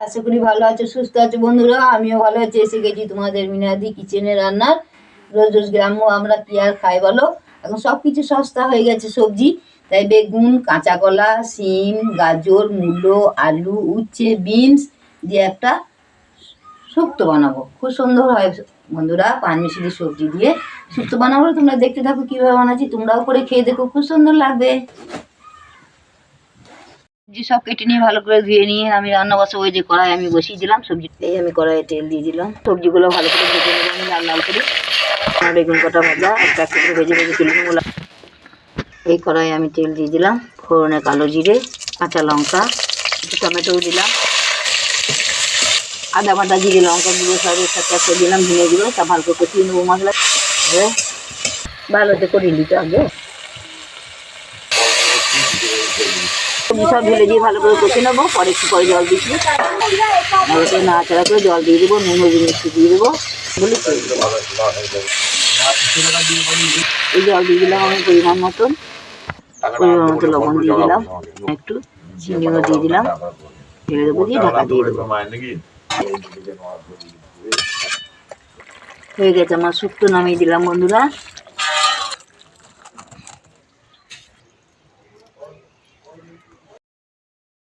আশা করি ভালো আছো, সুস্থ আছো বন্ধুরা। আমিও ভালো আছি, এসে গেছি তোমাদের মিনাদি কিচেনে রান্নার। রোজ রোজ গ্রাম্য আমরা কি আর খাই বলো? এখন সব কিছু সস্তা হয়ে গেছে সবজি। তাই বেগুন, কাঁচা কলা সিম গাজর, মূলো, আলু, উচ্ছে, বিনস দিয়ে একটা শুক্তো বানাবো। খুব সুন্দর হয় বন্ধুরা, পান মিশিয়ে সবজি দিয়ে শুক্তো বানাবো। তোমরা দেখতে থাকো কীভাবে বানাচ্ছি, তোমরাও করে খেয়ে দেখো, খুব সুন্দর লাগবে। সবজি সব কেটে নিয়ে ভালো করে ধুয়ে নিয়ে আমি রান্না বসাবো ওই যে কড়াই আমি বসিয়ে দিলাম, সবজি এই আমি কড়াইয়ে তেল দিয়ে দিলাম। সবজিগুলো ভালো করে ভেজে নেব আমি লাল লাল করে। আর বেগুন কটা ভাজা, একটা একটা করে ভেজে ভেজে তুলে এই কড়াইয়ে আমি তেল দিয়ে দিলাম, ফোড়নে কালো জিরে, কাঁচা লঙ্কা, একটু টমেটোও দিলাম। আদা বাটা, জিরে লঙ্কা গুঁড়ো সব একসাথে একসাথে দিলাম ভেঙে গুঁড়ো তা ভালো করে কষিয়ে নেব মশলা। দিয়ে। ভালোতে করে নিতে আগে সবজি সব ঢেলে দিয়ে ভালো করে কষে নেব, পরে একটু পরে জল দিচ্ছি ভালো করে নাড়াচাড়া করে জল দিয়ে দেবো, নুন, হলুদ মিষ্টি দিয়ে দেবো বলি এই জল দিয়ে দিলাম আমি পরিমাণ মতন। পরিমাণ মতো লবণ দিয়ে দিলাম। একটু চিনিও দিয়ে দিলাম। ঢেলে দেবো, দিয়ে ঢাকা দিয়ে দেবো। হয়ে গেছে আমার শুক্তো, নামিয়ে দিলাম বন্ধুরা।